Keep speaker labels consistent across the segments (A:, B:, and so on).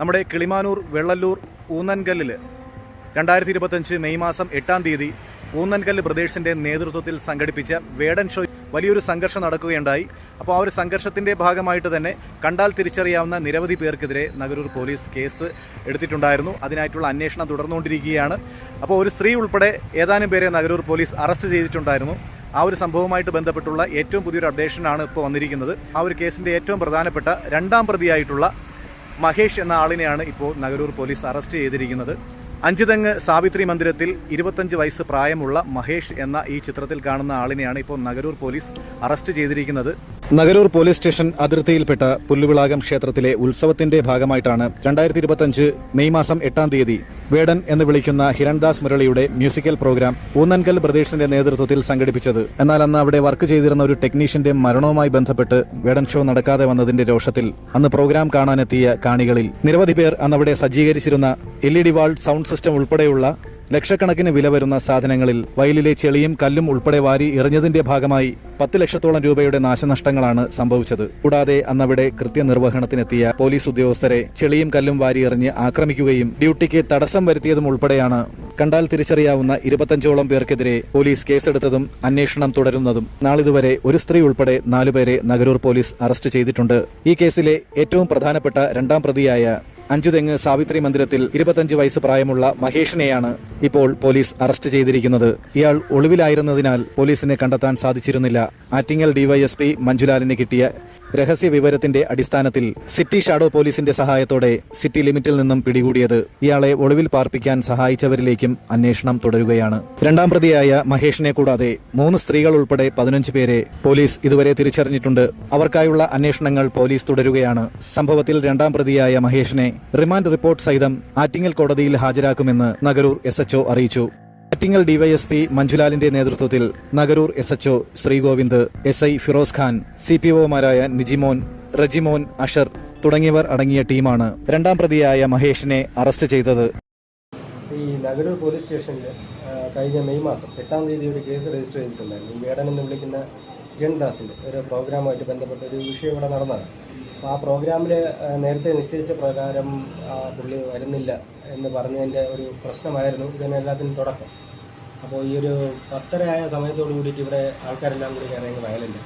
A: നമ്മുടെ കിളിമാനൂർ വെള്ളല്ലൂർ ഊന്നൻകല്ലിൽ രണ്ടായിരത്തി ഇരുപത്തഞ്ച് മെയ് മാസം എട്ടാം തീയതി ഊന്നൻകല്ല് പ്രദേശിന്റെ നേതൃത്വത്തിൽ സംഘടിപ്പിച്ച വേടൻ ഷോ വലിയൊരു സംഘർഷം നടക്കുകയുണ്ടായി. അപ്പോൾ ആ ഒരു സംഘർഷത്തിന്റെ ഭാഗമായിട്ട് തന്നെ കണ്ടാൽ തിരിച്ചറിയാവുന്ന നിരവധി പേർക്കെതിരെ നഗരൂർ പോലീസ് കേസ് എടുത്തിട്ടുണ്ടായിരുന്നു. അതിനായിട്ടുള്ള അന്വേഷണം തുടർന്നുകൊണ്ടിരിക്കുകയാണ്. അപ്പോൾ ഒരു സ്ത്രീ ഉൾപ്പെടെ ഏതാനും പേരെ നഗരൂർ പോലീസ് അറസ്റ്റ് ചെയ്തിട്ടുണ്ടായിരുന്നു. ആ ഒരു സംഭവവുമായിട്ട് ബന്ധപ്പെട്ടുള്ള ഏറ്റവും പുതിയൊരു അപ്ഡേഷനാണ് ഇപ്പോൾ വന്നിരിക്കുന്നത്. ആ ഒരു കേസിന്റെ ഏറ്റവും പ്രധാനപ്പെട്ട രണ്ടാം പ്രതിയായിട്ടുള്ള മഹേഷ് എന്ന ആളിനെയാണ് ഇപ്പോൾ നഗരൂർ പോലീസ് അറസ്റ്റ് ചെയ്തിരിക്കുന്നത്. അഞ്ചുതെങ്ങ് സാവിത്രി മന്ദിരത്തിൽ ഇരുപത്തഞ്ച് വയസ്സ് പ്രായമുള്ള മഹേഷ് എന്ന ഈ ചിത്രത്തിൽ കാണുന്ന ആളിനെയാണ് ഇപ്പോൾ നഗരൂർ പോലീസ് അറസ്റ്റ് ചെയ്തിരിക്കുന്നത്. നഗരൂർ പോലീസ് സ്റ്റേഷൻ അതിർത്തിയിൽപ്പെട്ട പുല്ലുവിളാകം ക്ഷേത്രത്തിലെ ഉത്സവത്തിന്റെ ഭാഗമായിട്ടാണ് രണ്ടായിരത്തി ഇരുപത്തഞ്ച് മെയ് മാസം എട്ടാം തീയതി വേടൻ എന്ന് വിളിക്കുന്ന ഹിരൺദാസ് മുരളിയുടെ മ്യൂസിക്കൽ പ്രോഗ്രാം ഊന്നൻകൽ ബ്രദേഴ്സിന്റെ നേതൃത്വത്തിൽ സംഘടിപ്പിച്ചത്. എന്നാൽ അന്ന് അവിടെ വർക്ക് ചെയ്തിരുന്ന ഒരു ടെക്നീഷ്യന്റെ മരണവുമായി ബന്ധപ്പെട്ട് വേടൻ ഷോ നടക്കാതെ വന്നതിന്റെ രോഷത്തിൽ അന്ന് പ്രോഗ്രാം കാണാനെത്തിയ കാണികളിൽ നിരവധി പേർ അന്നവിടെ സജ്ജീകരിച്ചിരുന്ന L E D wall sound system ഉൾപ്പെടെയുള്ള ലക്ഷക്കണക്കിന് വില വരുന്ന സാധനങ്ങളിൽ വയലിലെ ചെളിയും കല്ലും ഉൾപ്പെടെ വാരി എറിഞ്ഞതിന്റെ ഭാഗമായി പത്ത് ലക്ഷത്തോളം രൂപയുടെ നാശനഷ്ടങ്ങളാണ് സംഭവിച്ചത്. കൂടാതെ അന്നവിടെ കൃത്യനിർവഹണത്തിനെത്തിയ പോലീസ് ഉദ്യോഗസ്ഥരെ ചെളിയും കല്ലും വാരി എറിഞ്ഞ് ആക്രമിക്കുകയും ഡ്യൂട്ടിക്ക് തടസ്സം വരുത്തിയതും ഉൾപ്പെടെയാണ്. കണ്ടാൽ തിരിച്ചറിയാവുന്ന ഇരുപത്തഞ്ചോളം പേർക്കെതിരെ പോലീസ് കേസെടുത്തതും അന്വേഷണം തുടരുന്നതും. നാളിതുവരെ ഒരു സ്ത്രീ ഉൾപ്പെടെ നാലുപേരെ നഗരൂർ പോലീസ് അറസ്റ്റ് ചെയ്തിട്ടുണ്ട്. ഈ കേസിലെ ഏറ്റവും പ്രധാനപ്പെട്ട രണ്ടാം പ്രതിയായ അഞ്ചുതെങ്ങ് സാവിത്രി മന്ദിരത്തിൽ ഇരുപത്തഞ്ച് വയസ്സ് പ്രായമുള്ള മഹേഷിനെയാണ് ഇപ്പോൾ പോലീസ് അറസ്റ്റ് ചെയ്തിരിക്കുന്നത്. ഇയാൾ ഒളിവിലായിരുന്നതിനാൽ പോലീസിനെ കണ്ടെത്താൻ സാധിച്ചിരുന്നില്ല. ആറ്റിങ്ങൽ ഡിവൈഎസ്പി മഞ്ജുലാലിന് കിട്ടിയ രഹസ്യ വിവരത്തിന്റെ അടിസ്ഥാനത്തിൽ സിറ്റി ഷാഡോ പോലീസിന്റെ സഹായത്തോടെ സിറ്റി ലിമിറ്റിൽ നിന്നും പിടികൂടിയത്. ഇയാളെ ഒളിവിൽ പാർപ്പിക്കാൻ സഹായിച്ചവരിലേക്കും അന്വേഷണം തുടരുകയാണ്. രണ്ടാം പ്രതിയായ മഹേഷിനെ കൂടാതെ മൂന്ന് സ്ത്രീകൾ ഉൾപ്പെടെ പതിനഞ്ച് പേരെ പോലീസ് ഇതുവരെ തിരിച്ചറിഞ്ഞിട്ടുണ്ട്. അവർക്കായുള്ള അന്വേഷണങ്ങൾ പോലീസ് തുടരുകയാണ്. സംഭവത്തിൽ രണ്ടാം പ്രതിയായ മഹേഷിനെ റിമാൻഡ് റിപ്പോർട്ട് സഹിതം ആറ്റിങ്ങൽ കോടതിയിൽ ഹാജരാക്കുമെന്ന് നഗരൂർ എസ് എച്ച്ഒ അറിയിച്ചു. ആറ്റിങ്ങൽ ഡിവൈഎസ്പി മഞ്ജുലാലിന്റെ നേതൃത്വത്തിൽ Nagaroor S HO Sreegovind S I Firoz Khan C P ഒമാരായ Nijimon Rejimon Ashar തുടങ്ങിയവർ അടങ്ങിയ ടീമാണ് രണ്ടാം പ്രതിയായ മഹേഷിനെ അറസ്റ്റ് ചെയ്തത്.
B: ഈ നഗരൂർ പോലീസ് സ്റ്റേഷനിൽ കഴിഞ്ഞ മെയ് മാസം എട്ടാം തീയതി ഒരു കേസ് രജിസ്റ്റർ ചെയ്തിട്ടുണ്ടായിരുന്നു. ഈ വേടൻ എന്ന് വിളിക്കുന്ന കിരൺദാസിന്റെ ഒരു പ്രോഗ്രാമായിട്ട് ബന്ധപ്പെട്ട ഒരു വിഷയം ഇവിടെ നടന്നതാണ്. അപ്പോൾ ആ പ്രോഗ്രാമിൽ നേരത്തെ നിശ്ചയിച്ച പ്രകാരം പുള്ളി വരുന്നില്ല എന്ന് പറഞ്ഞതിന്റെ ഒരു പ്രശ്നമായിരുന്നു. ഇതിന് എല്ലാത്തിനും തുടക്കം. അപ്പോൾ ഈ ഒരു പത്തരയായ സമയത്തോട് കൂടിയിട്ട് ഇവിടെ ആൾക്കാരെല്ലാം കൂടി കയറിയെങ്കിൽ വയലുണ്ട്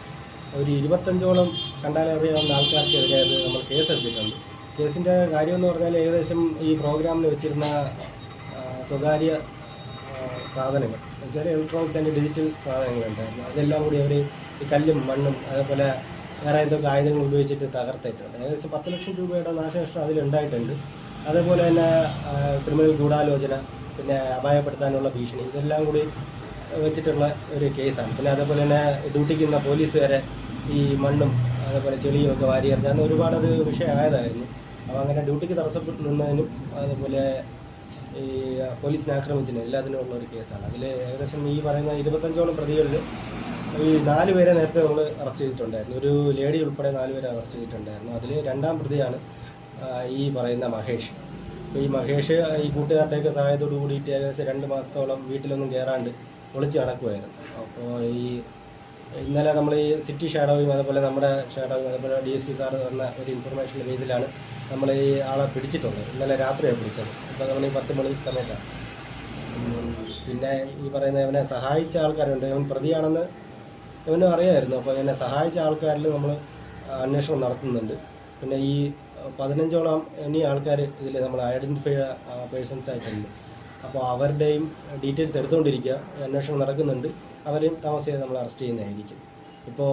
B: ഒരു ഇരുപത്തഞ്ചോളം കണ്ടാലറിയാവുന്ന ആൾക്കാർക്കെതിരെ അത് നമ്മൾ കേസ് എടുത്തിട്ടുണ്ട്. കേസിന്റെ കാര്യമെന്ന് പറഞ്ഞാൽ ഏകദേശം ഈ പ്രോഗ്രാമിൽ വെച്ചിരുന്ന സ്വകാര്യ സാധനങ്ങൾ. എന്നുവെച്ചാൽ ഇലക്ട്രോണിക്സ് ആൻഡ് ഡിജിറ്റൽ സാധനങ്ങളുണ്ടായിരുന്നു. അതെല്ലാം കൂടി അവർ ഈ കല്ലും മണ്ണും അതേപോലെ വേറെ എന്തൊക്കെ ആയുധങ്ങൾ ഉപയോഗിച്ചിട്ട് തകർത്തിട്ടുണ്ട് ഏകദേശം പത്ത് ലക്ഷം രൂപയുടെ നാശനഷ്ടം അതിലുണ്ടായിട്ടുണ്ട്. അതേപോലെ തന്നെ ക്രിമിനൽ ഗൂഢാലോചന പിന്നെ അപായപ്പെടുത്താനുള്ള ഭീഷണി ഇതെല്ലാം കൂടി വെച്ചിട്ടുള്ള ഒരു കേസാണ്. പിന്നെ അതേപോലെ തന്നെ ഡ്യൂട്ടിക്ക് നിന്ന പോലീസുകാരെ ഈ മണ്ണും അതേപോലെ ചെളിയും ഒക്കെ വാരി എറിഞ്ഞ അന്ന് ഒരുപാട് അത് വിഷയമായതായിരുന്നു. അപ്പോൾ അങ്ങനെ ഡ്യൂട്ടിക്ക് തടസ്സപ്പെട്ട് നിന്നതിനും അതേപോലെ ഈ പോലീസിനെ ആക്രമിച്ചതിനും എല്ലാത്തിനും ഉള്ള ഒരു കേസാണ്. അതിൽ ഏകദേശം ഈ പറയുന്ന ഇരുപത്തഞ്ചോളം പ്രതികളിൽ ഈ നാല് പേരെ നേരത്തെ നമ്മൾ അറസ്റ്റ് ചെയ്തിട്ടുണ്ടായിരുന്നു. ഒരു ലേഡി ഉൾപ്പെടെ നാല് പേരെ അറസ്റ്റ് ചെയ്തിട്ടുണ്ടായിരുന്നു. അതിൽ രണ്ടാം പ്രതിയാണ് ഈ പറയുന്ന മഹേഷ്. അപ്പോൾ ഈ മഹേഷ് ഈ കൂട്ടുകാരുടെയൊക്കെ സഹായത്തോടു കൂടിയിട്ട് ഏകദേശം രണ്ട് മാസത്തോളം വീട്ടിലൊന്നും കയറാണ്ട് ഒളിച്ച് നടക്കുമായിരുന്നു അപ്പോൾ ഈ ഇന്നലെ നമ്മൾ ഈ സിറ്റി ഷാഡോയും അതുപോലെ നമ്മുടെ ഷാഡോയും അതുപോലെ ഡി എസ് പി സാർ തന്ന ഒരു ഇൻഫർമേഷന്റെ ബേസിലാണ് നമ്മൾ ഈ ആളെ പിടിച്ചിട്ടുള്ളത്. ഇന്നലെ രാത്രിയാണ് പിടിച്ചത്. ഇപ്പോൾ നമ്മൾ ഈ പത്ത് മണി സമയത്താണ്. പിന്നെ ഈ പറയുന്ന ഇവനെ സഹായിച്ച ആൾക്കാരുണ്ട്. ഇവൻ പ്രതിയാണെന്ന് ഇവനും അറിയാമായിരുന്നു അപ്പോൾ എന്നെ സഹായിച്ച ആൾക്കാരിൽ നമ്മൾ അന്വേഷണം നടത്തുന്നുണ്ട്. പിന്നെ ഈ പതിനഞ്ചോളം ഇനി ആൾക്കാർ ഇതിൽ നമ്മൾ ഐഡന്റിഫൈ പേഴ്സൺസ് ആയിട്ടുണ്ട്. അപ്പോൾ അവരുടെയും ഡീറ്റെയിൽസ് എടുത്തുകൊണ്ടിരിക്കുക അന്വേഷണം നടക്കുന്നുണ്ട്. അവരെയും താമസിയാതെ നമ്മൾ അറസ്റ്റ് ചെയ്യുന്നതായിരിക്കും. ഇപ്പോൾ